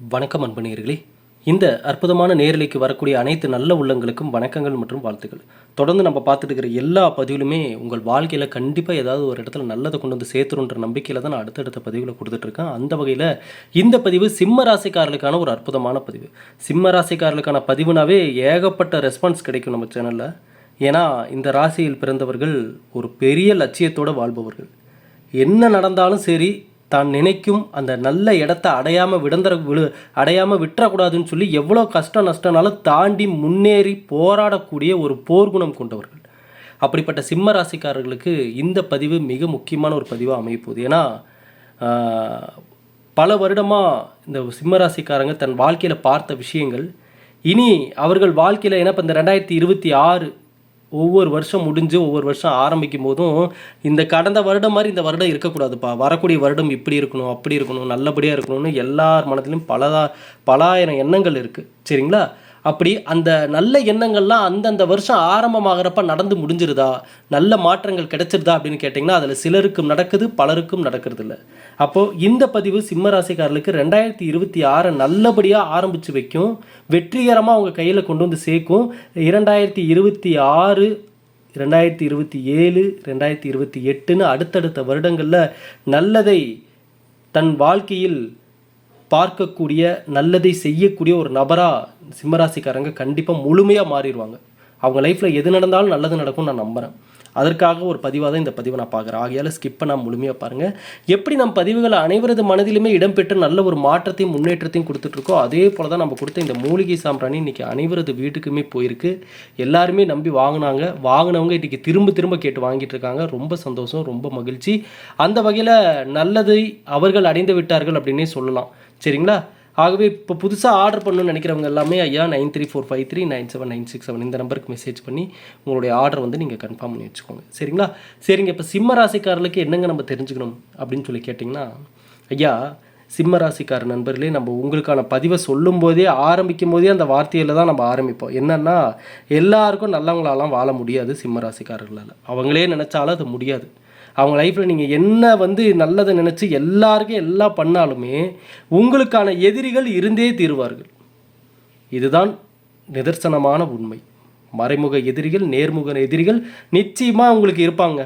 வணக்கம் அன்பனீர்களே இந்த அற்புதமான நேரலைக்கு வரக்கூடிய அனைத்து நல்ல உள்ளங்களுக்கும் வணக்கங்கள் மற்றும் வாழ்த்துக்கள். தொடர்ந்து நம்ம பார்த்துட்டு இருக்கிற எல்லா பதிவிலுமே உங்கள் வாழ்க்கையில் கண்டிப்பாக ஏதாவது ஒரு இடத்துல நல்லதை கொண்டு வந்து சேர்த்துருன்ற நம்பிக்கையில் தான் நான் அடுத்தடுத்த பதிவில் கொடுத்துட்ருக்கேன் அந்த வகையில் இந்த பதிவு சிம்ம ராசிக்காரர்களுக்கான ஒரு அற்புதமான பதிவு. சிம்ம ராசிக்காரர்களுக்கான பதிவுனாவே ஏகப்பட்ட ரெஸ்பான்ஸ் கிடைக்கும் நம்ம சேனலில் ஏன்னா இந்த ராசியில் பிறந்தவர்கள் ஒரு பெரிய லட்சியத்தோடு வாழ்பவர்கள். என்ன நடந்தாலும் சரி தான் நினைக்கும் அந்த நல்ல இடத்த அடையாமல் விடந்தர விழு அடையாமல் விட்டுறக்கூடாதுன்னு சொல்லி எவ்வளோ கஷ்டம் நஷ்டனாலும் தாண்டி முன்னேறி போராடக்கூடிய ஒரு போர்க்குணம் கொண்டவர்கள். அப்படிப்பட்ட சிம்ம ராசிக்காரர்களுக்கு இந்த பதிவு மிக முக்கியமான ஒரு பதிவாக அமையப்போகுது. ஏன்னா பல வருடமாக இந்த சிம்ம ராசிக்காரங்க தன் வாழ்க்கையில் பார்த்த விஷயங்கள். இனி அவர்கள் வாழ்க்கையில் ஏன்னா இப்போ இந்த ரெண்டாயிரத்தி இருபத்தி ஆறு ஒவ்வொரு வருஷம் முடிஞ்சு ஒவ்வொரு வருஷம் ஆரம்பிக்கும் போதும் இந்த கடந்த வருடம் மாதிரி இந்த வருடம் இருக்கக்கூடாதுப்பா. வரக்கூடிய வருடம் இப்படி இருக்கணும் அப்படி இருக்கணும் நல்லபடியாக இருக்கணும்னு எல்லார் மனதிலும் பலதா பலாயிரம் எண்ணங்கள் இருக்குது சரிங்களா? அப்படி அந்த நல்ல எண்ணங்கள்லாம் அந்தந்த வருஷம் ஆரம்பமாகிறப்ப நடந்து முடிஞ்சிருதா? நல்ல மாற்றங்கள் கிடைச்சிருதா அப்படின்னு கேட்டிங்கன்னா அதில் சிலருக்கும் நடக்குது பலருக்கும் நடக்கிறது இல்லை அப்போது இந்த பதிவு சிம்ம ராசிக்காரர்களுக்கு ரெண்டாயிரத்தி இருபத்தி ஆறை நல்லபடியாக ஆரம்பித்து வைக்கும். வெற்றிகரமாக அவங்க கையில் கொண்டு வந்து சேர்க்கும். இரண்டாயிரத்தி இருபத்தி ஆறு ரெண்டாயிரத்தி இருபத்தி ஏழு ரெண்டாயிரத்தி இருபத்தி எட்டுன்னு அடுத்தடுத்த வருடங்களில் நல்லதை தன் வாழ்க்கையில் பார்க்கக்கூடிய நல்லதை செய்யக்கூடிய ஒரு நபராக சிம்மராசிக்காரங்க கண்டிப்பாக முழுமையாக மாறிடுவாங்க. அவங்க லைஃப்பில் எது நடந்தாலும் நல்லது நடக்கும்னு நான் நம்புகிறேன் அதற்காக ஒரு பதிவாக தான் இந்த பதிவை நான் பார்க்குறேன். ஆகையால் ஸ்கிப்பை நான் முழுமையாக பாருங்கள் எப்படி நம் பதிவுகளை அனைவரது மனதிலுமே இடம்பெற்று நல்ல ஒரு மாற்றத்தையும் முன்னேற்றத்தையும் கொடுத்துட்ருக்கோ அதே போல் தான் நம்ம கொடுத்த இந்த மூலிகை சாம்பிராணி இன்றைக்கி அனைவரது வீட்டுக்குமே போயிருக்கு. எல்லாருமே நம்பி வாங்கினாங்க. வாங்கினவங்க இன்றைக்கி திரும்ப திரும்ப கேட்டு வாங்கிட்டு இருக்காங்க. ரொம்ப சந்தோஷம் ரொம்ப மகிழ்ச்சி. அந்த வகையில் நல்லதை அவர்கள் அடைந்து விட்டார்கள் அப்படின்னே சொல்லலாம். சரிங்களா? ஆகவே இப்போ புதுசாக ஆர்டர் பண்ணணும்னு நினைக்கிறவங்க எல்லாமே ஐயா nine three four five three nine seven nine six seven இந்த நம்பருக்கு மெசேஜ் பண்ணி உங்களுடைய ஆர்டர் வந்து நீங்கள் கன்ஃபார்ம் பண்ணி வச்சுக்கோங்க. சரிங்களா? சரிங்க இப்போ சிம்ம ராசிக்காரர்களுக்கு என்னங்க நம்ம தெரிஞ்சுக்கணும் அப்படின்னு சொல்லி கேட்டிங்கன்னா ஐயா சிம்ம ராசிக்கார நண்பர்களே நம்ம உங்களுக்கான பதிவை சொல்லும் போதே ஆரம்பிக்கும் போதே அந்த வார்த்தையில் தான் நம்ம ஆரம்பிப்போம். என்னென்னா எல்லாருக்கும் நல்லவங்களாலாம் வாழ முடியாது சிம்ம ராசிக்காரர்களால். அவங்களே நினச்சாலும் அது முடியாது. அவங்க லைஃப்பில் நீங்கள் என்ன வந்து நல்லதை நினச்சி எல்லாருக்கும் எல்லாம் பண்ணாலுமே உங்களுக்கான எதிரிகள் இருந்தே தீருவார்கள். இதுதான் நிதர்சனமான உண்மை. மறைமுக எதிரிகள் நேர்முக எதிரிகள் நிச்சயமாக உங்களுக்கு இருப்பாங்க.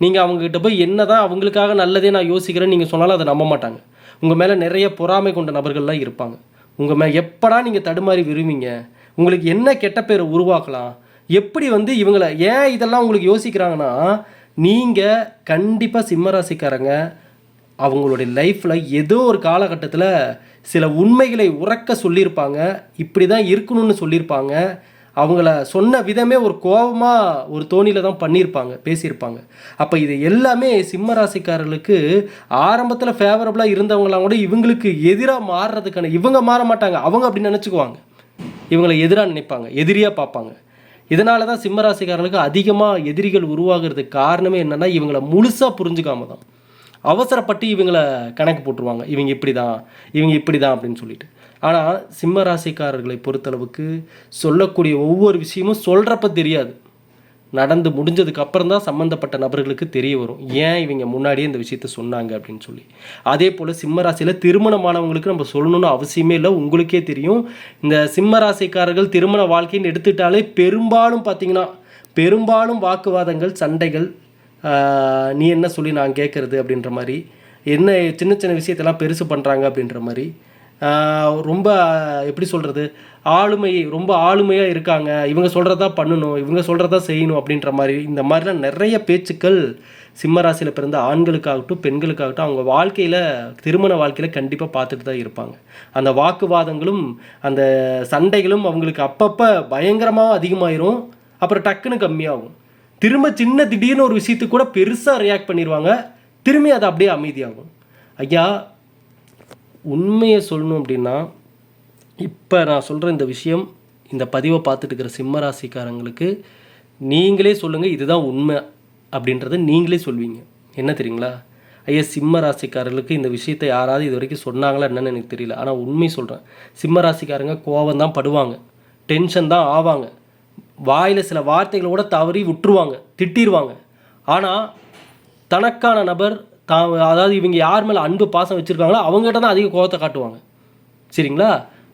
நீங்கள் அவங்கக்கிட்ட போய் என்ன தான் அவங்களுக்காக நல்லதே நான் யோசிக்கிறேன்னு நீங்கள் சொன்னாலும் அதை நம்ப மாட்டாங்க. உங்கள் மேலே நிறைய பொறாமை கொண்ட நபர்கள்லாம் இருப்பாங்க. உங்கள் மேலே எப்படா நீங்கள் தடுமாறி விரும்புவீங்க உங்களுக்கு என்ன கெட்ட பேரை உருவாக்கலாம்? எப்படி வந்து இவங்களை ஏன் இதெல்லாம் உங்களுக்கு யோசிக்கிறாங்கன்னா நீங்கள் கண்டிப்பாக சிம்மராசிக்காரங்க அவங்களுடைய லைஃப்பில் ஏதோ ஒரு காலகட்டத்தில் சில உண்மைகளை உறக்க சொல்லியிருப்பாங்க. இப்படி தான் இருக்கணும்னு சொல்லியிருப்பாங்க. அவங்கள சொன்ன விதமே ஒரு கோபமாக ஒரு தோணியில் தான் பண்ணியிருப்பாங்க பேசியிருப்பாங்க. அப்போ இது எல்லாமே சிம்ம ராசிக்காரர்களுக்கு ஆரம்பத்தில் ஃபேவரபுளாக இருந்தவங்களாம் கூட இவங்களுக்கு எதிராக மாறுறதுக்கான இவங்க மாற மாட்டாங்க. அவங்க அப்படின்னு நினச்சிக்குவாங்க. இவங்களை எதிராக நினைப்பாங்க எதிரியாக பார்ப்பாங்க. இதனால தான் சிம்மராசிக்காரர்களுக்கு அதிகமாக எதிரிகள் உருவாகிறதுக்கு காரணமே என்னென்னா இவங்களை முழுசாக புரிஞ்சுக்காம தான். அவசரப்பட்டு இவங்களை கணக்கு போட்டுருவாங்க. இவங்க இப்படி தான் இவங்க இப்படி தான் அப்படின்னு சொல்லிட்டு. ஆனால் சிம்ம ராசிக்காரர்களை பொறுத்தளவுக்கு சொல்லக்கூடிய ஒவ்வொரு விஷயமும் சொல்கிறப்ப தெரியாது. நடந்து முடிஞ்சதுக்கு அப்புறம் தான் சம்மந்தப்பட்ட நபர்களுக்கு தெரிய வரும். ஏன் இவங்க முன்னாடியே இந்த விஷயத்த சொன்னாங்க அப்படின்னு சொல்லி. அதே போல் சிம்மராசியில் திருமணமானவங்களுக்கு நம்ம சொல்லணும்னு அவசியமே இல்லை. உங்களுக்கே தெரியும். இந்த சிம்மராசிக்காரர்கள் திருமண வாழ்க்கைன்னு எடுத்துட்டாலே பெரும்பாலும் பார்த்தீங்கன்னா பெரும்பாலும் வாக்குவாதங்கள் சண்டைகள் நீ என்ன சொல்லி நான் கேட்குறது அப்படின்ற மாதிரி என்ன சின்ன சின்ன விஷயத்தெல்லாம் பெருசு பண்ணுறாங்க அப்படின்ற மாதிரி ரொம்ப எப்படி சொல்கிறது ஆளுமை ரொம்ப ஆளுமையாக இருக்காங்க. இவங்க சொல்கிறதா பண்ணணும் இவங்க சொல்கிறதா செய்யணும் அப்படின்ற மாதிரி இந்த மாதிரிலாம் நிறைய பேச்சுக்கள் சிம்மராசியில் பிறந்த ஆண்களுக்காகட்டும் பெண்களுக்காகட்டும் அவங்க வாழ்க்கையில் திருமண வாழ்க்கையில் கண்டிப்பாக பார்த்துட்டு தான் இருப்பாங்க. அந்த வாக்குவாதங்களும் அந்த சண்டைகளும் அவங்களுக்கு அப்பப்போ பயங்கரமாக அதிகமாயிரும். அப்புறம் டக்குன்னு கம்மியாகும். திரும்ப சின்ன திடீர்னு ஒரு விஷயத்துக்கு கூட பெருசாக ரியாக்ட் பண்ணிடுவாங்க திரும்பி அது அப்படியே அமைதியாகும். ஐயா உண்மையை சொல்லணும் அப்படின்னா இப்போ நான் சொல்கிற இந்த விஷயம் இந்த பதிவை பார்த்துட்டு இருக்கிற சிம்ம ராசிக்காரங்களுக்கு நீங்களே சொல்லுங்கள் இதுதான் உண்மை அப்படின்றத நீங்களே சொல்வீங்க. என்ன தெரியுங்களா? ஐயா சிம்ம ராசிக்காரர்களுக்கு இந்த விஷயத்தை யாராவது இது வரைக்கும் சொன்னாங்களா என்னன்னு எனக்கு தெரியல. ஆனால் உண்மை சொல்கிறேன் சிம்ம ராசிக்காரங்க கோபம் தான் படுவாங்க. டென்ஷன் தான் ஆவாங்க. வாயில் சில வார்த்தைகளை கூட தவறி விட்டுருவாங்க. திட்டிடுவாங்க ஆனால் தனக்கான நபர் தான் அதாவது இவங்க யார் மேலே அன்பு பாசம் வச்சுருக்காங்களோ அவங்ககிட்ட தான் அதிக கோபத்தை காட்டுவாங்க. சரிங்களா?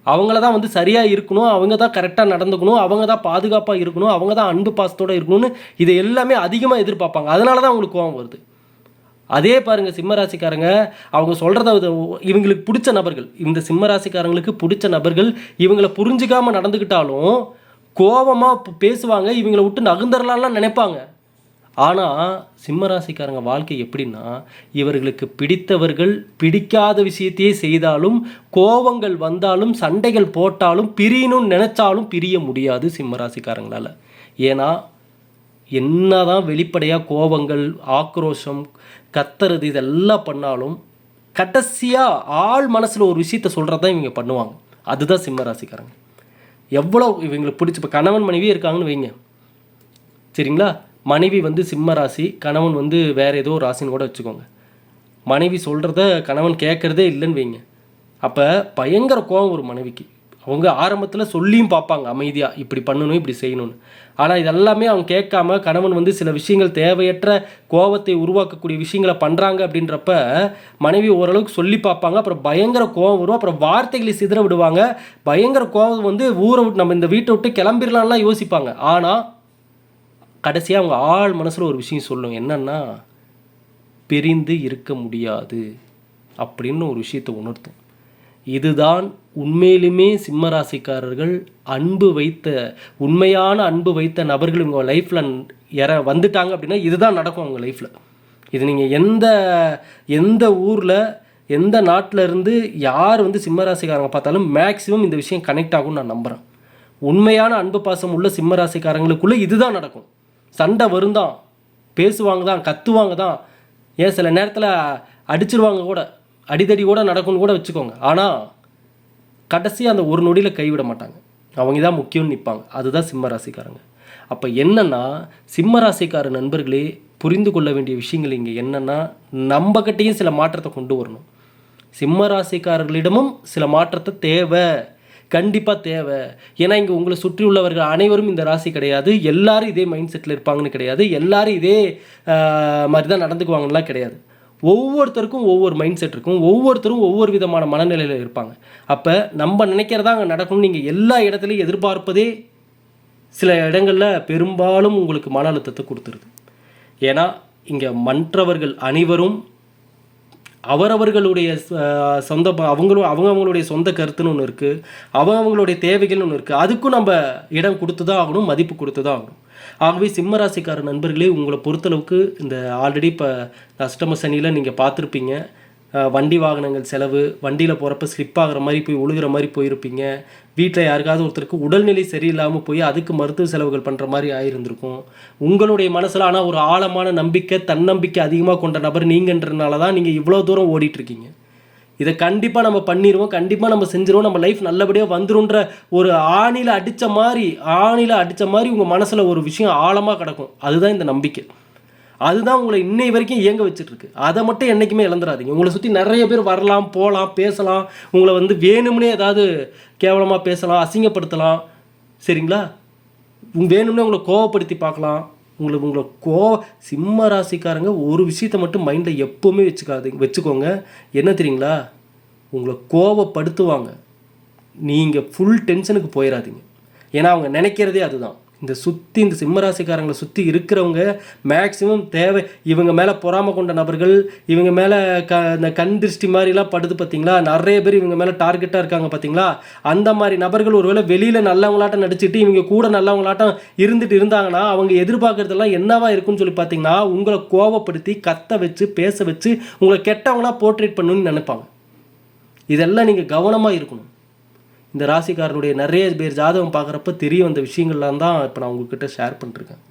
அவங்கள தான் வந்து சரியாக இருக்கணும் அவங்க தான் கரெக்டாக நடந்துக்கணும் அவங்க தான் பாதுகாப்பாக இருக்கணும் அவங்க தான் அன்பு பாசத்தோடு இருக்கணும்னு இதை எல்லாமே அதிகமாக எதிர்பார்ப்பாங்க. அதனால தான் அவங்களுக்கு கோவம் வருது. அதே பாருங்கள் சிம்மராசிக்காரங்க அவங்க சொல்கிறத இவங்களுக்கு பிடிச்ச நபர்கள் இந்த சிம்மராசிக்காரங்களுக்கு பிடிச்ச நபர்கள் இவங்களை புரிஞ்சிக்காமல் நடந்துக்கிட்டாலும் கோபமாக பேசுவாங்க இவங்களை விட்டு நகுந்தரலாம்லாம் நினைப்பாங்க. ஆனால் சிம்மராசிக்காரங்க வாழ்க்கை எப்படின்னா இவர்களுக்கு பிடித்தவர்கள் பிடிக்காத விஷயத்தையே செய்தாலும் கோபங்கள் வந்தாலும் சண்டைகள் போட்டாலும் பிரியணும்னு நினச்சாலும் பிரிய முடியாது சிம்மராசிக்காரங்களால். ஏன்னா என்னதான் வெளிப்படையாக கோபங்கள் ஆக்ரோஷம் கத்துறது இதெல்லாம் பண்ணாலும் கடைசியாக ஆள் மனசில் ஒரு விஷயத்த சொல்கிறது தான் இவங்க பண்ணுவாங்க. அதுதான் சிம்ம ராசிக்காரங்க எவ்வளோ இவங்களுக்கு பிடிச்ச இப்போ கணவன் மனைவி இருக்காங்கன்னு வைங்க. சரிங்களா? மனைவி வந்து சிம்ம ராசி கணவன் வந்து வேறு ஏதோ ஒரு ராசின்னு கூட வச்சுக்கோங்க. மனைவி சொல்கிறத கணவன் கேட்குறதே இல்லைன்னு வைங்க. அப்போ பயங்கர கோபம் ஒரு மனைவிக்கு. அவங்க ஆரம்பத்தில் சொல்லியும் பார்ப்பாங்க அமைதியாக இப்படி பண்ணணும் இப்படி செய்யணும்னு. ஆனால் இதெல்லாமே அவங்க கேட்காம கணவன் வந்து சில விஷயங்கள் தேவையற்ற கோபத்தை உருவாக்கக்கூடிய விஷயங்களை பண்ணுறாங்க அப்படின்றப்ப மனைவி ஓரளவுக்கு சொல்லி பார்ப்பாங்க அப்புறம் பயங்கர கோபம் வரும் அப்புறம் வார்த்தைகளை சிதற விடுவாங்க. பயங்கர கோபம் வந்து ஊரை விட்டு நம்ம இந்த வீட்டை விட்டு கிளம்பிடலாம்லாம் யோசிப்பாங்க. ஆனால் கடைசியாக அவங்க ஆள் மனசில் ஒரு விஷயம் சொல்லும் என்னென்னா பிரிந்து இருக்க முடியாது அப்படின்னு ஒரு விஷயத்தை உணர்த்தும். இதுதான் உண்மையிலுமே சிம்மராசிக்காரர்கள் அன்பு வைத்த உண்மையான அன்பு வைத்த நபர்கள் உங்கள் லைஃப்பில் இற வந்துட்டாங்க அப்படின்னா இதுதான் நடக்கும் அவங்க லைஃப்பில் இது நீங்கள் எந்த எந்த ஊரில் எந்த நாட்டில் இருந்து யார் வந்து சிம்மராசிக்காரங்க பார்த்தாலும் மேக்ஸிமம் இந்த விஷயம் கனெக்ட் ஆகும்னு நான் நம்புகிறேன் உண்மையான அன்பு பாசம் உள்ள சிம்மராசிக்காரங்களுக்குள்ளே இதுதான் நடக்கும். சண்டை வரும் தான். பேசுவாங்க தான் கத்துவாங்க தான். ஏன் சில நேரத்தில் அடிச்சிருவாங்க கூட அடிதடி கூட நடக்கும்னு கூட வச்சுக்கோங்க. ஆனால் கடைசி அந்த ஒரு நொடியில் கைவிட மாட்டாங்க. அவங்க தான் முக்கியம்னு நிற்பாங்க அதுதான் சிம்ம ராசிக்காரங்க. அப்போ என்னென்னா சிம்ம ராசிக்கார நண்பர்களே புரிந்து கொள்ள வேண்டிய விஷயங்கள் இங்கே என்னென்னா நம்மக்கிட்டேயும் சில மாற்றத்தை கொண்டு வரணும். சிம்ம ராசிக்காரர்களிடமும் சில மாற்றத்தை தேவை. கண்டிப்பாக தேவை. ஏன்னா இங்கே உங்களை சுற்றி உள்ளவர்கள் அனைவரும் இந்த ராசி கிடையாது. எல்லாரும் இதே மைண்ட் செட்டில் இருப்பாங்கன்னு கிடையாது. எல்லாரும் இதே மாதிரி தான் நடந்துக்குவாங்கலாம் கிடையாது. ஒவ்வொருத்தருக்கும் ஒவ்வொரு மைண்ட் செட் இருக்கும். ஒவ்வொருத்தரும் ஒவ்வொரு விதமான மனநிலையில் இருப்பாங்க. அப்போ நம்ம நினைக்கிறதா அங்கே நடக்கணும் நீங்கள் எல்லா இடத்துலையும் எதிர்பார்ப்பதே சில இடங்களில் பெரும்பாலும் உங்களுக்கு மன அழுத்தத்தை கொடுத்துருது. ஏன்னா இங்கே மற்றவர்கள் அனைவரும் அவரவர்களுடைய சொந்த ப- அவங்களும் அவங்க அவங்களுடைய சொந்த கருத்துன்னு ஒன்று இருக்குது அவங்க அவங்களுடைய தேவைகள்னு ஒன்று இருக்குது அதுக்கும் நம்ம இடம் கொடுத்து தான் ஆகணும் மதிப்பு கொடுத்து தான் ஆகணும். ஆகவே சிம்மராசிக்கார நண்பர்களே உங்களை பொறுத்தளவுக்கு இந்த ஆல்ரெடி இப்போ அஷ்டம சனியில் நீங்கள் பார்த்துருப்பீங்க. வண்டி வாகனங்கள் செலவு வண்டியில் போகிறப்ப ஸ்லிப் ஆகிற மாதிரி போய் உழுகிற மாதிரி போயிருப்பீங்க. வீட்டில் யாருக்காவது ஒருத்தருக்கு உடல்நிலை சரியில்லாமல் போய் அதுக்கு மருத்துவ செலவுகள் பண்ணுற மாதிரி ஆயிருந்திருக்கும். உங்களுடைய மனசில் ஆனால் ஒரு ஆழமான நம்பிக்கை தன்னம்பிக்கை அதிகமாக கொண்ட நபர் நீங்கன்றனால தான் நீங்கள் இவ்வளோ தூரம் ஓடிட்டுருக்கீங்க. இதை கண்டிப்பாக நம்ம பண்ணிடுவோம் கண்டிப்பாக நம்ம செஞ்சிருவோம். நம்ம லைஃப் நல்லபடியாக வந்துருன்ற ஒரு ஆணியில் அடித்த மாதிரி ஆணியில் அடித்த மாதிரி உங்கள் மனசில் ஒரு விஷயம் ஆழமாக கிடக்கும். அதுதான் இந்த நம்பிக்கை. அதுதான் உங்களை இன்னை வரைக்கும் இயங்க வச்சுட்டு இருக்கு அதை மட்டும் என்றைக்குமே இழந்துடாதீங்க உங்களை சுற்றி நிறைய பேர் வரலாம் போகலாம் பேசலாம். உங்களை வந்து வேணும்னே ஏதாவது கேவலமாக பேசலாம் அசிங்கப்படுத்தலாம். சரிங்களா? வேணும்னே உங்களை கோவப்படுத்தி பார்க்கலாம். உங்களுக்கு உங்களை கோ சிம்ம ராசிக்காரங்க ஒரு விஷயத்தை மட்டும் மைண்டில் எப்போவுமே வச்சுக்காதீங்க வச்சுக்கோங்க. என்ன தெரியுங்களா? உங்களை கோவப்படுத்துவாங்க. நீங்கள் ஃபுல் டென்ஷனுக்கு போயிடாதீங்க ஏன்னா அவங்க நினைக்கிறதே அதுதான். இந்த சுற்றி இந்த சிம்மராசிக்காரங்களை சுற்றி இருக்கிறவங்க மேக்ஸிமம் தேவை. இவங்க மேலே பொறாமை கொண்ட நபர்கள் இவங்க மேலே க இந்த கண் திருஷ்டி மாதிரிலாம் படுது பார்த்தீங்களா நிறைய பேர் இவங்க மேலே டார்கெட்டாக இருக்காங்க பார்த்தீங்களா அந்த மாதிரி நபர்கள் ஒருவேளை வெளியில் நல்லவங்களாட்டம் நடிச்சுட்டு இவங்க கூட நல்லவங்களாட்டம் இருந்துட்டு இருந்தாங்கன்னா அவங்க எதிர்பார்க்குறதெல்லாம் என்னவா இருக்குன்னு சொல்லி பார்த்தீங்கன்னா உங்களை கோவப்படுத்தி கத்த வச்சு பேச வச்சு உங்களை கெட்டவங்களாக போர்ட்ரேட் பண்ணணும்னு நினைப்பாங்க. இதெல்லாம் நீங்கள் கவனமாக இருக்கணும். இந்த ராசிக்காரனுடைய நிறைய பேர் ஜாதகம் பார்க்குறப்ப தெரிய வந்த விஷயங்கள்லாம் தான் இப்போ நான் உங்ககிட்ட ஷேர் பண்ணிருக்கேன்.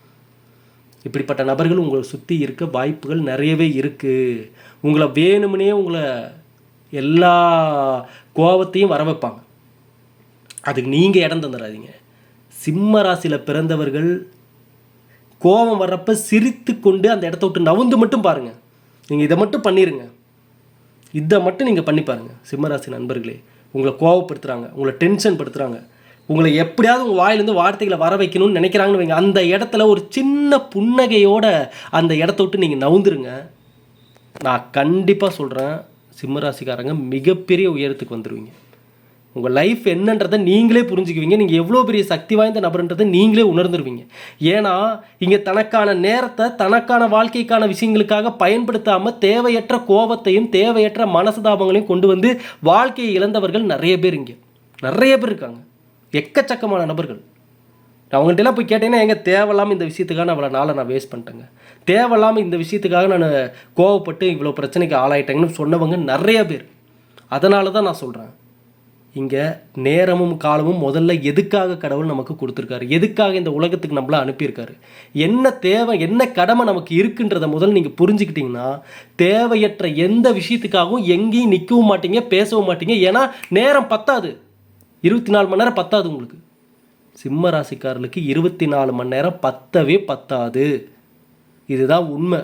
இப்படிப்பட்ட நபர்கள் உங்களை சுற்றி இருக்க வாய்ப்புகள் நிறையவே இருக்குது உங்களை வேணும்னே உங்களை எல்லா கோபத்தையும் வர வைப்பாங்க. அதுக்கு நீங்கள் இடம் தந்துடாதீங்க. சிம்ம ராசியில் பிறந்தவர்கள் கோபம் வர்றப்ப சிரித்து கொண்டு அந்த இடத்த விட்டு நவுந்து மட்டும் பாருங்கள் நீங்கள் இதை மட்டும் பண்ணிடுங்க இதை மட்டும் நீங்கள் பண்ணி பாருங்கள் சிம்மராசி நண்பர்களே உங்களை கோவப்படுத்துகிறாங்க உங்களை டென்ஷன் படுத்துகிறாங்க உங்களை எப்படியாவது உங்கள் வாயிலேருந்து வார்த்தைகளை வர வைக்கணும்னு நினைக்கிறாங்கன்னு வைங்க. அந்த இடத்துல ஒரு சின்ன புன்னகையோட அந்த இடத்த விட்டு நீங்கள் நவுந்துருங்க. நான் கண்டிப்பாக சொல்கிறேன் சிம்மராசிக்காரங்க மிகப்பெரிய உயரத்துக்கு வந்துடுவீங்க உங்கள் லைஃப் என்னன்றதை நீங்களே புரிஞ்சுக்குவீங்க. நீங்கள் எவ்வளோ பெரிய சக்தி வாய்ந்த நபர்ன்றதை நீங்களே உணர்ந்துருவீங்க. ஏன்னா இங்கே தனக்கான நேரத்தை தனக்கான வாழ்க்கைக்கான விஷயங்களுக்காக பயன்படுத்தாமல் தேவையற்ற கோபத்தையும் தேவையற்ற மனசுதாபங்களையும் கொண்டு வந்து வாழ்க்கையை இழந்தவர்கள் நிறைய பேர் இங்கே. நிறைய பேர் இருக்காங்க. எக்கச்சக்கமான நபர்கள். அவங்கள்ட்ட எல்லாம் போய் கேட்டேன்னா எங்கே தேவையில்லாமல் இந்த விஷயத்துக்காக நான் அவ்வளோ நாளை நான் வேஸ்ட் பண்ணிட்டேங்க. தேவையில்லாமல் இந்த விஷயத்துக்காக நான் கோவப்பட்டு இவ்வளோ பிரச்சனைக்கு ஆளாயிட்டேங்கன்னு சொன்னவங்க நிறைய பேர். அதனால தான் நான் சொல்கிறேன் இங்கே நேரமும் காலமும் முதல்ல எதுக்காக கடவுள் நமக்கு கொடுத்துருக்காரு? எதுக்காக இந்த உலகத்துக்கு நம்மள அனுப்பியிருக்காரு? என்ன தேவை என்ன கடமை நமக்கு இருக்குன்றத முதல்ல நீங்கள் புரிஞ்சுக்கிட்டிங்கன்னா தேவையற்ற எந்த விஷயத்துக்காகவும் எங்கேயும் நிற்கவும் மாட்டீங்க பேசவும் மாட்டீங்க. ஏன்னா நேரம் பத்தாது. இருபத்தி நாலு மணி நேரம் பத்தாது உங்களுக்கு. சிம்ம ராசிக்காரர்களுக்கு இருபத்தி நாலு மணி நேரம் பத்தவே பத்தாது. இதுதான் உண்மை.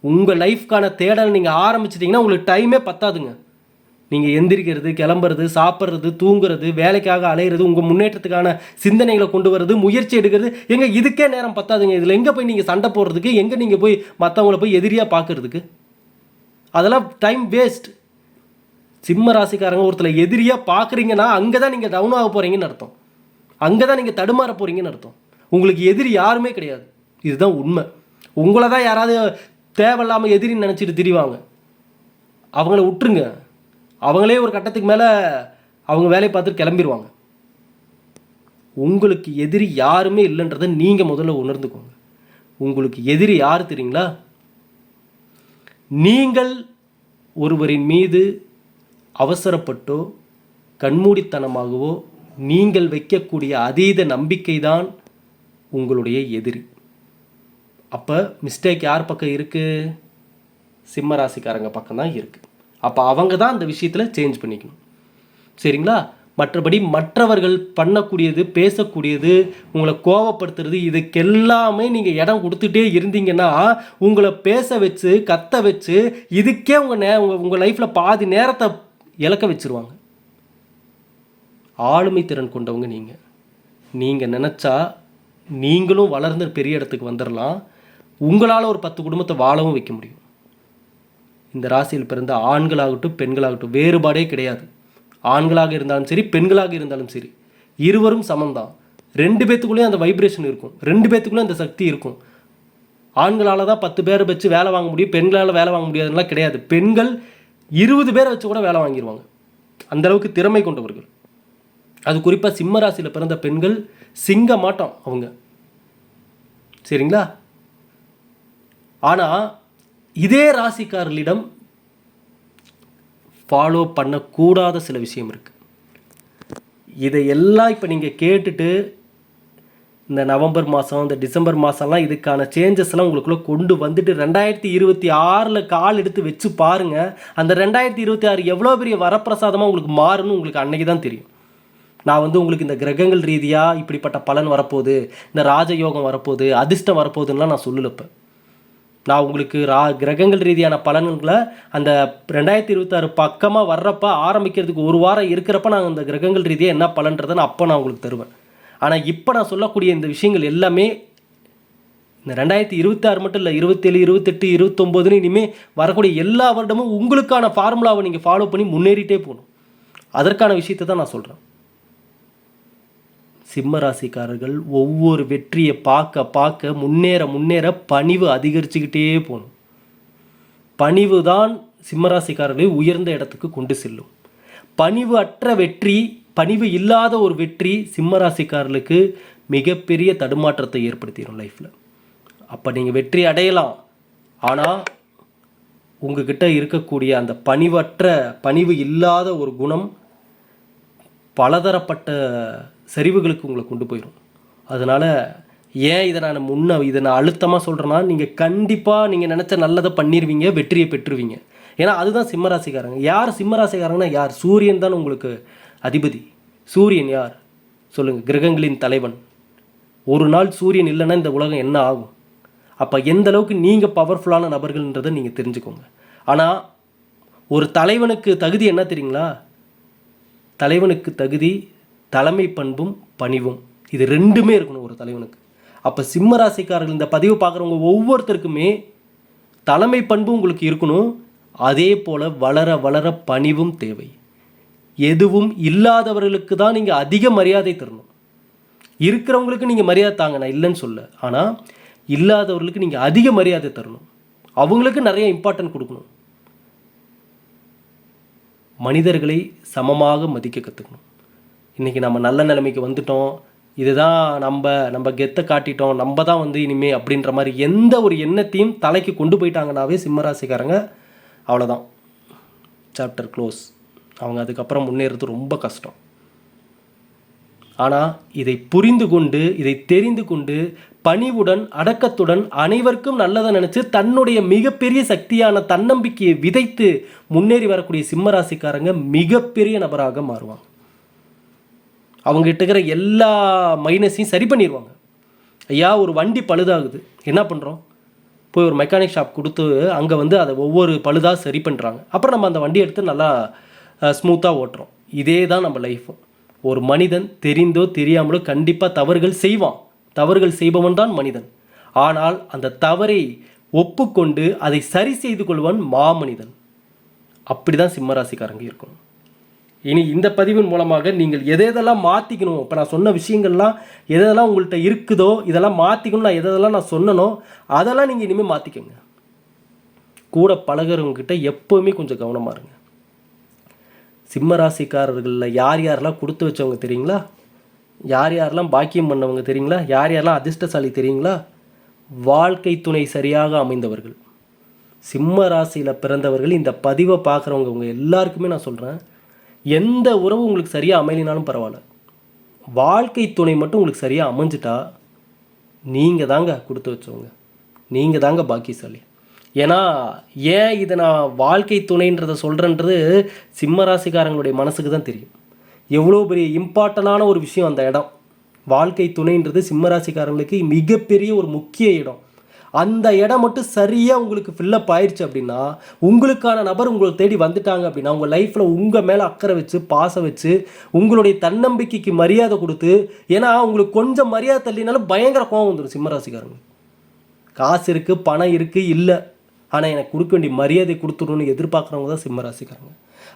உங்கள் லைஃப்க்கான தேடல் நீங்கள் ஆரம்பிச்சிட்டிங்கன்னா உங்களுக்கு டைமே பத்தாதுங்க. நீங்கள் எந்திரிக்கிறது கிளம்புறது சாப்பிட்றது தூங்குறது வேலைக்காக அலையிறது உங்கள் முன்னேற்றத்துக்கான சிந்தனைகளை கொண்டு வர்றது முயற்சி எடுக்கிறது. எங்கே இதுக்கே நேரம் பத்தாதுங்க. இதில் எங்கே போய் நீங்கள் சண்டை போடுறதுக்கு எங்கே நீங்கள் போய் மற்றவங்கள போய் எதிரியாக பார்க்கறதுக்கு அதெல்லாம் டைம் வேஸ்ட். சிம்ம ராசிக்காரங்க ஒருத்தர் எதிரியாக பார்க்குறீங்கன்னா அங்கே தான் நீங்கள் டவுன் ஆக போகிறீங்கன்னு அர்த்தம். அங்கே தான் நீங்கள் தடுமாற போகிறீங்கன்னு அர்த்தம். உங்களுக்கு எதிரி யாருமே கிடையாது. இதுதான் உண்மை. உங்களை தான் யாராவது தேவையில்லாமல் எதிரின்னு நினச்சிட்டு திரிவாங்க. அவங்கள விட்டுருங்க அவங்களே ஒரு கட்டத்துக்கு மேலே அவங்க வேலையை பார்த்துட்டு கிளம்பிடுவாங்க உங்களுக்கு எதிரி யாருமே இல்லைன்றதை நீங்கள் முதல்ல உணர்ந்துக்கோங்க. உங்களுக்கு எதிரி யார் தெரியுங்களா? நீங்கள் ஒருவரின் மீது அவசரப்பட்டோ கண்மூடித்தனமாகவோ நீங்கள் வைக்கக்கூடிய அதீத நம்பிக்கை தான் உங்களுடைய எதிரி. அப்போ மிஸ்டேக் யார் பக்கம் இருக்குது சிம்ம ராசிக்காரங்க பக்கம் தான் இருக்குது அப்போ அவங்க தான் அந்த விஷயத்தில் சேஞ்ச் பண்ணிக்கணும். சரிங்களா? மற்றபடி மற்றவர்கள் பண்ணக்கூடியது பேசக்கூடியது உங்களை கோவப்படுத்துறது இதுக்கெல்லாமே நீங்கள் இடம் கொடுத்துட்டே இருந்தீங்கன்னா உங்களை பேச வச்சு கத்த வச்சு இதுக்கே உங்கள் நே உங்கள் உங்கள் லைஃப்பில் பாதி நேரத்தை இழக்க வச்சிருவாங்க. ஆளுமை திறன் கொண்டவங்க நீங்கள் நீங்கள் நினச்சா நீங்களும் வளர்ந்து பெரிய இடத்துக்கு வந்துடலாம் உங்களால் ஒரு பத்து குடும்பத்தை வாழவும் வைக்க முடியும். இந்த ராசியில் பிறந்த ஆண்களாகட்டும் பெண்களாகட்டும் வேறுபாடே கிடையாது. ஆண்களாக இருந்தாலும் சரி பெண்களாக இருந்தாலும் சரி இருவரும் சமம்தான். ரெண்டு பேத்துக்குள்ளேயும் அந்த வைப்ரேஷன் இருக்கும். ரெண்டு பேத்துக்குள்ளேயும் அந்த சக்தி இருக்கும். ஆண்களால் தான் பத்து பேரை வச்சு வேலை வாங்க முடியும் பெண்களால் வேலை வாங்க முடியாதுலாம் கிடையாது. பெண்கள் இருபது பேரை வச்சு கூட வேலை வாங்கிடுவாங்க அந்த அளவுக்கு திறமை கொண்டவர்கள். அது குறிப்பாக சிம்ம ராசியில் பிறந்த பெண்கள் சிங்க மாட்டோம் அவங்க. சரிங்களா? ஆனால் இதே ராசிக்காரர்களிடம் ஃபாலோ பண்ணக்கூடாத சில விஷயம் இருக்குது இதையெல்லாம் இப்போ நீங்கள் கேட்டுட்டு இந்த நவம்பர் மாதம் இந்த டிசம்பர் மாதம்லாம் இதுக்கான சேஞ்சஸ்லாம் உங்களுக்குள்ளே கொண்டு வந்துட்டு ரெண்டாயிரத்தி இருபத்தி ஆறில் கால் எடுத்து வச்சு பாருங்கள் அந்த ரெண்டாயிரத்தி இருபத்தி ஆறு எவ்வளோ பெரிய வரப்பிரசாதமாக உங்களுக்கு மாறும்னு உங்களுக்கு அன்னைக்கு தான் தெரியும். நான் வந்து உங்களுக்கு இந்த கிரகங்கள் ரீதியாக இப்படிப்பட்ட பலன் வரப்போகுது இந்த ராஜயோகம் வரப்போகுது அதிர்ஷ்டம் வரப்போகுதுன்னெலாம் நான் சொல்லலப்பேன் நான் உங்களுக்கு ரா கிரகங்கள் ரீதியான பலன்களை அந்த ரெண்டாயிரத்தி இருபத்தாறு பக்கமாக வர்றப்ப ஆரம்பிக்கிறதுக்கு ஒரு வாரம் இருக்கிறப்ப நான் அந்த கிரகங்கள் ரீதியாக என்ன பலன்றதை நான் அப்போ நான் உங்களுக்கு தருவேன். ஆனால் இப்போ நான் சொல்லக்கூடிய இந்த விஷயங்கள் எல்லாமே இந்த ரெண்டாயிரத்தி இருபத்தாறு மட்டும் இல்லை இருபத்தேழு இருபத்தெட்டு இருபத்தொம்போதுன்னு இனிமேல் வரக்கூடிய எல்லா வருடமும் உங்களுக்கான ஃபார்முலாவை நீங்கள் ஃபாலோ பண்ணி முன்னேறிட்டே போகணும். அதற்கான விஷயத்தை தான் நான் சொல்கிறேன் சிம்ம ராசிக்காரர்கள் ஒவ்வொரு வெற்றியை பார்க்க பார்க்க முன்னேற முன்னேற பணிவு அதிகரிச்சுக்கிட்டே போகணும். பணிவு தான் சிம்மராசிக்காரர்களை உயர்ந்த இடத்துக்கு கொண்டு செல்லும். பணிவு அற்ற வெற்றி பணிவு இல்லாத ஒரு வெற்றி சிம்மராசிக்காரர்களுக்கு மிகப்பெரிய தடுமாற்றத்தை ஏற்படுத்திடும் லைஃப்பில் அப்போ நீங்கள் வெற்றி அடையலாம். ஆனால் உங்ககிட்ட இருக்கக்கூடிய அந்த பணிவற்ற பணிவு இல்லாத ஒரு குணம் பலதரப்பட்ட சரிவுகளுக்கு உங்களை கொண்டு போயிடும் அதனால் ஏன் இதை நான் முன்ன இதை நான் அழுத்தமாக சொல்கிறேன்னா நீங்கள் கண்டிப்பாக நீங்கள் நினச்ச நல்லதை பண்ணிடுவீங்க வெற்றியை பெற்றுருவீங்க. ஏன்னா அதுதான் சிம்மராசிக்காரங்க. யார் சிம்மராசிக்காரங்கன்னா யார்? சூரியன் தான் உங்களுக்கு அதிபதி. சூரியன் யார்? சொல்லுங்கள் கிரகங்களின் தலைவன். ஒரு நாள் சூரியன் இல்லைன்னா இந்த உலகம் என்ன ஆகும்? அப்போ எந்த அளவுக்கு நீங்கள் பவர்ஃபுல்லான நபர்கள்ன்றதை நீங்கள் தெரிஞ்சுக்கோங்க. ஆனால் ஒரு தலைவனுக்கு தகுதி என்ன தெரியுங்களா? தலைவனுக்கு தகுதி தலைமை பண்பும் பணிவும். இது ரெண்டுமே இருக்கணும் ஒரு தலைவனுக்கு. அப்போ சிம்ம ராசிக்காரர்கள் இந்த பதிவு பார்க்குறவங்க ஒவ்வொருத்தருக்குமே தலைமை பண்பும் உங்களுக்கு இருக்கணும். அதே போல் வளர வளர பணிவும் தேவை. எதுவும் இல்லாதவர்களுக்கு தான் நீங்கள் அதிக மரியாதை தரணும். இருக்கிறவங்களுக்கு நீங்கள் மரியாதை தாங்க நான் இல்லைன்னு சொல்ல. ஆனால் இல்லாதவர்களுக்கு நீங்கள் அதிக மரியாதை தரணும். அவங்களுக்கு நிறைய இம்பார்ட்டன்ட் கொடுக்கணும். மனிதர்களை சமமாக மதிக்க கற்றுக்கணும் இன்றைக்கி நம்ம நல்ல நிலைமைக்கு வந்துட்டோம். இதுதான் நம்ம நம்ம கெத்தை காட்டிட்டோம். நம்ம தான் வந்து இனிமே அப்படின்ற மாதிரி எந்த ஒரு எண்ணத்தையும் தலைக்கு கொண்டு போயிட்டாங்கனாவே சிம்மராசிக்காரங்க அவ்வளோதான் சாப்டர் க்ளோஸ் அவங்க அதுக்கப்புறம் முன்னேறது ரொம்ப கஷ்டம். ஆனால் இதை புரிந்து கொண்டு இதை தெரிந்து கொண்டு பணிவுடன் அடக்கத்துடன் அனைவருக்கும் நல்லதை நினச்சி தன்னுடைய மிகப்பெரிய சக்தியான தன்னம்பிக்கையை விதைத்து முன்னேறி வரக்கூடிய சிம்மராசிக்காரங்க மிகப்பெரிய நபராக மாறுவாங்க. அவங்ககிட்ட இருக்கிற எல்லா மைனஸையும் சரி பண்ணிடுவாங்க ஐயா ஒரு வண்டி பழுதாகுது. என்ன பண்ணுறோம் போய் ஒரு மெக்கானிக் ஷாப் கொடுத்து அங்கே வந்து அதை ஒவ்வொரு பழுதாக சரி பண்ணுறாங்க அப்புறம் நம்ம அந்த வண்டியை எடுத்து நல்லா ஸ்மூத்தாக ஓட்டுறோம். இதே தான் நம்ம லைஃப்பும் ஒரு மனிதன் தெரிந்தோ தெரியாமலோ கண்டிப்பாக தவறுகள் செய்வான். தவறுகள் செய்பவன் தான் மனிதன். ஆனால் அந்த தவறை ஒப்புக்கொண்டு அதை சரி செய்து கொள்வன் மாமனிதன். அப்படி தான் சிம்மராசிக்காரங்க இருக்கணும். இனி இந்த பதிவின் மூலமாக நீங்கள் எதை எதெல்லாம் மாற்றிக்கணும் இப்போ நான் சொன்ன விஷயங்கள்லாம் எதெல்லாம் உங்கள்கிட்ட இருக்குதோ இதெல்லாம் மாற்றிக்கணும் நான் எதெல்லாம் நான் சொன்னனோ அதெல்லாம் நீங்கள் இனிமேல் மாற்றிக்கோங்க கூட பழகிறவங்கக்கிட்ட எப்போவுமே கொஞ்சம் கவனமாக இருங்க. சிம்ம ராசிக்காரர்களில் யார் யாரெல்லாம் கொடுத்து வச்சவங்க தெரியுங்களா? யார் யாரெல்லாம் பாக்கியம் பண்ணவங்க தெரியுங்களா? யார் யாரெல்லாம் அதிர்ஷ்டசாலி தெரியுங்களா? வாழ்க்கை துணை சரியாக அமைந்தவர்கள். சிம்ம ராசியில் பிறந்தவர்கள் இந்த பதிவை பார்க்குறவங்க உங்க எல்லாருக்குமே நான் சொல்கிறேன் எந்த உறவு உங்களுக்கு சரியாக அமையலினாலும் பரவாயில்ல. வாழ்க்கை துணை மட்டும் உங்களுக்கு சரியாக அமைஞ்சிட்டா நீங்கள் தாங்க கொடுத்து வச்சவங்க. நீங்கள் தாங்க பாக்கியசாலி. ஏன்னா ஏன் இதை நான் வாழ்க்கை துணைன்றதை சொல்கிறேன்றது சிம்ம ராசிக்காரங்களுடைய மனசுக்கு தான் தெரியும். எவ்வளோ பெரிய இம்பார்ட்டண்டான ஒரு விஷயம் அந்த இடம். வாழ்க்கை துணைன்றது சிம்ம ராசிக்காரங்களுக்கு மிகப்பெரிய ஒரு முக்கிய இடம். அந்த இடம் மட்டும் சரியாக உங்களுக்கு ஃபில்லப் ஆயிடுச்சு அப்படின்னா உங்களுக்கான நபர் உங்களை தேடி வந்துட்டாங்க அப்படின்னா உங்கள் லைஃப்பில் உங்கள் மேலே அக்கறை வச்சு பாசம் வச்சு உங்களுடைய தன்னம்பிக்கைக்கு மரியாதை கொடுத்து ஏன்னா உங்களுக்கு கொஞ்சம் மரியாதை தள்ளினாலும் பயங்கர கோவம் வந்துடும் சிம்மராசிக்காரங்க. காசு இருக்குது பணம் இருக்குது இல்லை. ஆனால் எனக்கு கொடுக்க வேண்டிய மரியாதை கொடுத்துடணும்னு எதிர்பார்க்குறவங்க தான் சிம்மராசிக்காரங்க.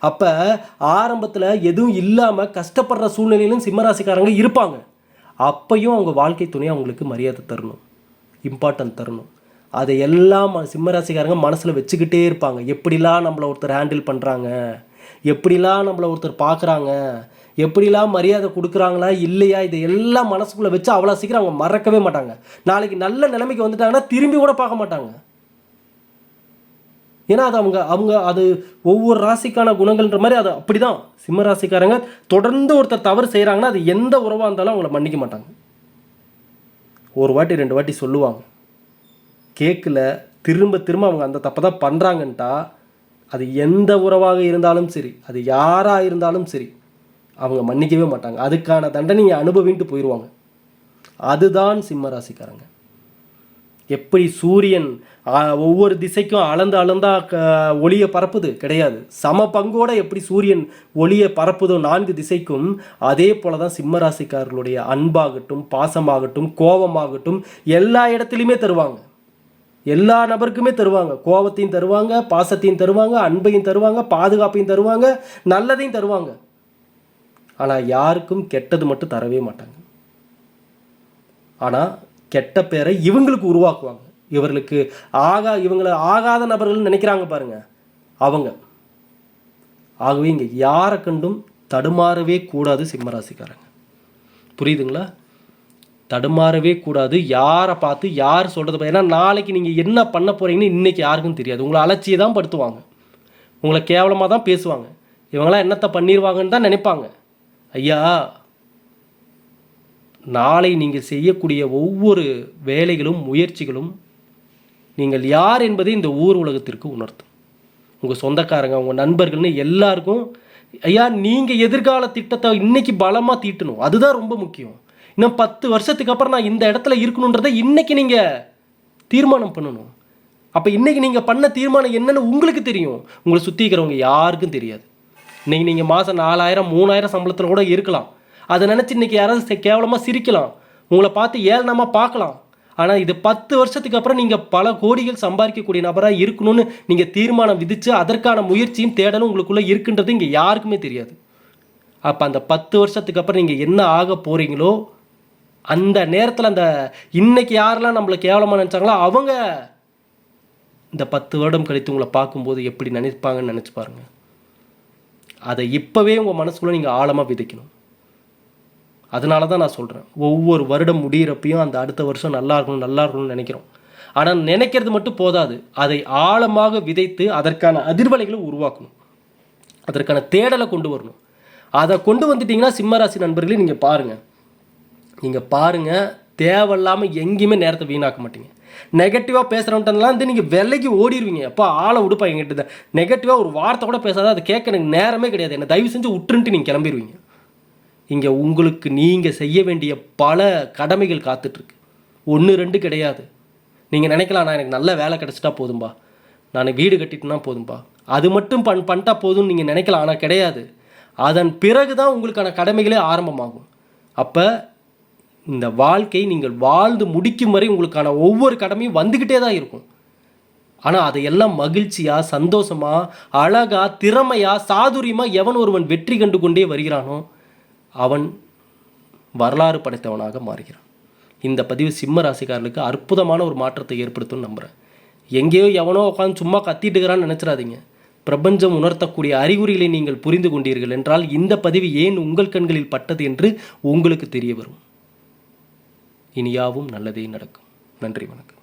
அப்போ ஆரம்பத்தில் எதுவும் இல்லாமல் கஷ்டப்படுற சூழ்நிலையிலும் சிம்மராசிக்காரங்க இருப்பாங்க. அப்பையும் அவங்க வாழ்க்கை துணை அவங்களுக்கு மரியாதை தரணும். இம்பார்ட்டன்ட் தரணும். அதை எல்லாம் சிம்மராசிக்காரங்க மனசில் வச்சுக்கிட்டே இருப்பாங்க. எப்படிலாம் நம்மளை ஒருத்தர் ஹேண்டில் பண்ணுறாங்க எப்படிலாம் நம்மளை ஒருத்தர் பார்க்குறாங்க எப்படிலாம் மரியாதை கொடுக்குறாங்களா? இல்லையா? இதை எல்லாம் மனசுக்குள்ளே வச்சு அவ்வளோ சீக்கிரம் அவங்க மறக்கவே மாட்டாங்க. நாளைக்கு நல்ல நிலைமைக்கு வந்துட்டாங்கன்னா திரும்பி கூட பார்க்க மாட்டாங்க. ஏன்னா அது அவங்க அவங்க அது ஒவ்வொரு ராசிக்கான குணங்கள்ன்ற மாதிரி அது அப்படி தான் சிம்ம ராசிக்காரங்க தொடர்ந்து ஒருத்தர் தவறு செய்கிறாங்கன்னா அது எந்த உறவாக இருந்தாலும் அவங்கள மன்னிக்க மாட்டாங்க. ஒரு வாட்டி ரெண்டு வாட்டி சொல்லுவாங்க. கேட்கல திரும்ப திரும்ப அவங்க அந்த தப்பை தான் பண்ணுறாங்கன்ட்டா அது எந்த உறவாக இருந்தாலும் சரி அது யாராக இருந்தாலும் சரி அவங்க மன்னிக்கவே மாட்டாங்க. அதுக்கான தண்டனையை அனுபவின்ட்டு போயிடுவாங்க அதுதான் சிம்ம ராசிக்காரங்க. எப்படி சூரியன் ஒவ்வொரு திசைக்கும் அளந்து அளந்தா க ஒளியை பரப்புது? கிடையாது. சம பங்கோட எப்படி சூரியன் ஒளியை பரப்புதோ நான்கு திசைக்கும் அதே போல தான் சிம்மராசிக்காரர்களுடைய அன்பாகட்டும் பாசமாகட்டும் கோபமாகட்டும் எல்லா இடத்துலையுமே தருவாங்க. எல்லா நபருக்குமே தருவாங்க. கோபத்தையும் தருவாங்க பாசத்தையும் தருவாங்க அன்பையும் தருவாங்க பாதுகாப்பையும் தருவாங்க நல்லதையும் தருவாங்க. ஆனால் யாருக்கும் கெட்டது மட்டும் தரவே மாட்டாங்க. ஆனால் கெட்ட பேரை இவங்களுக்கு உருவாக்குவாங்க. இவர்களுக்கு ஆகா இவங்களை ஆகாத நபர்கள் நினைக்கிறாங்க பாருங்க. அவங்க. ஆகவே இங்கே யாரை கண்டும் தடுமாறவே கூடாது சிம்மராசிக்காரங்க. புரியுதுங்களா? தடுமாறவே கூடாது. யாரை பார்த்து யார் சொல்கிறது ஏன்னா நாளைக்கு நீங்கள் என்ன பண்ண போகிறீங்கன்னு இன்றைக்கி யாருக்கும் தெரியாது. உங்களை அலட்சியை தான் படுத்துவாங்க. உங்களை கேவலமாக தான் பேசுவாங்க. இவங்களாம் என்னத்தை பண்ணிடுவாங்கன்னு தான் நினைப்பாங்க. ஐயா நாளை நீங்கள் செய்யக்கூடிய ஒவ்வொரு வேலைகளும் முயற்சிகளும் நீங்கள் யார் என்பதை இந்த ஊர் உலகத்திற்கு உணர்த்தும். உங்கள் சொந்தக்காரங்க உங்கள் நண்பர்கள்னு எல்லாருக்கும் ஐயா நீங்கள் எதிர்கால திட்டத்தை இன்னைக்கு பலமாக தீட்டணும். அதுதான் ரொம்ப முக்கியம். இன்னும் பத்து வருஷத்துக்கு அப்புறம் நான் இந்த இடத்துல இருக்கணுன்றதை இன்னைக்கு நீங்கள் தீர்மானம் பண்ணணும். அப்போ இன்னைக்கு நீங்கள் பண்ண தீர்மானம் என்னன்னு உங்களுக்கு தெரியும். உங்களை சுற்றி இருக்கிறவங்க யாருக்கும் தெரியாது. இன்னைக்கு நீங்கள் மாதம் நாலாயிரம் மூணாயிரம் சம்பளத்தில் கூட இருக்கலாம். அதை நினச்சி இன்றைக்கி யாராவது கேவலமாக சிரிக்கலாம். உங்களை பார்த்து ஏளனமாக பார்க்கலாம். ஆனால் இது பத்து வருஷத்துக்கு அப்புறம் நீங்கள் பல கோடிகள் சம்பாதிக்கக்கூடிய நபராக இருக்கணும்னு நீங்கள் தீர்மானம் விதித்து அதற்கான முயற்சியும் தேடலும் உங்களுக்குள்ளே இருக்குன்றது இங்கே யாருக்குமே தெரியாது. அப்போ அந்த பத்து வருஷத்துக்கு அப்புறம் நீங்கள் என்ன ஆக போகிறீங்களோ அந்த நேரத்தில் அந்த இன்னைக்கு யாரெல்லாம் நம்மளை கேவலமாக நினச்சாங்களோ அவங்க இந்த பத்து வருடம் கழித்து உங்களை பார்க்கும்போது எப்படி நினைப்பாங்கன்னு நினச்சி பாருங்கள் அதை இப்போவே உங்கள் மனசுக்குள்ளே நீங்கள் ஆழமாக விதைக்கணும். அதனால தான் நான் சொல்கிறேன் ஒவ்வொரு வருடம் முடியிறப்பையும் அந்த அடுத்த வருஷம் நல்லா இருக்கணும் நல்லா இருக்கணும்னு நினைக்கிறோம். ஆனால் நினைக்கிறது மட்டும் போதாது. அதை ஆழமாக விதைத்து அதற்கான அதிர்வலைகளை உருவாக்கணும். அதற்கான தேடலை கொண்டு வரணும். அதை கொண்டு வந்துட்டீங்கன்னா சிம்மராசி நண்பர்களே நீங்கள் பாருங்கள் நீங்கள் பாருங்கள் தேவையில்லாமல் எங்கேயுமே நேரத்தை வீணாக்க மாட்டீங்க. நெகட்டிவாக பேசுகிறவன்ட்டெல்லாம் வந்து நீங்கள் விலைக்கு ஓடிடுவீங்க எப்போ ஆளை விடுப்பா எங்கிட்ட நெகட்டிவாக ஒரு வார்த்தை கூட பேசாத அதை கேட்க எனக்கு நேரமே கிடையாது. என்னை தயவு செஞ்சு விட்டுருன்ட்டு நீங்கள் கிளம்பிடுவீங்க இங்கே உங்களுக்கு நீங்கள் செய்ய வேண்டிய பல கடமைகள் காத்துட்ருக்கு. ஒன்று ரெண்டு கிடையாது. நீங்கள் நினைக்கலாம் நான் எனக்கு நல்ல வேலை கிடச்சிட்டா போதும்பா. நான் வீடு கட்டிட்டுனா போதும்பா. அது மட்டும் பண் பண்ணிட்டா போதும்னு நீங்கள் நினைக்கலாம் ஆனால் கிடையாது. அதன் பிறகு தான் உங்களுக்கான கடமைகளே ஆரம்பமாகும். அப்போ இந்த வாழ்க்கை நீங்கள் வாழ்ந்து முடிக்கும் வரை உங்களுக்கான ஒவ்வொரு கடமையும் வந்துக்கிட்டே தான் இருக்கும். ஆனால் அதையெல்லாம் மகிழ்ச்சியாக சந்தோஷமாக அழகாக திறமையாக சாதுரியமாக எவன் ஒருவன் வெற்றி கண்டு கொண்டே வருகிறானோ அவன் வரலாறு படைத்தவனாக மாறுகிறான். இந்த பதிவு சிம்ம ராசிக்காரர்களுக்கு அற்புதமான ஒரு மாற்றத்தை ஏற்படுத்தும்னு நம்புகிறேன் எங்கேயோ எவனோ உட்காந்து சும்மா கத்திட்டு இருக்கிறான்னு நினச்சிடாதீங்க. பிரபஞ்சம் உணர்த்தக்கூடிய அறிகுறிகளை நீங்கள் புரிந்து கொண்டீர்கள் என்றால் இந்த பதிவு ஏன் உங்கள் கண்களில் பட்டது என்று உங்களுக்கு தெரிய வரும். இனியாவும் நல்லதே நடக்கும். நன்றி வணக்கம்.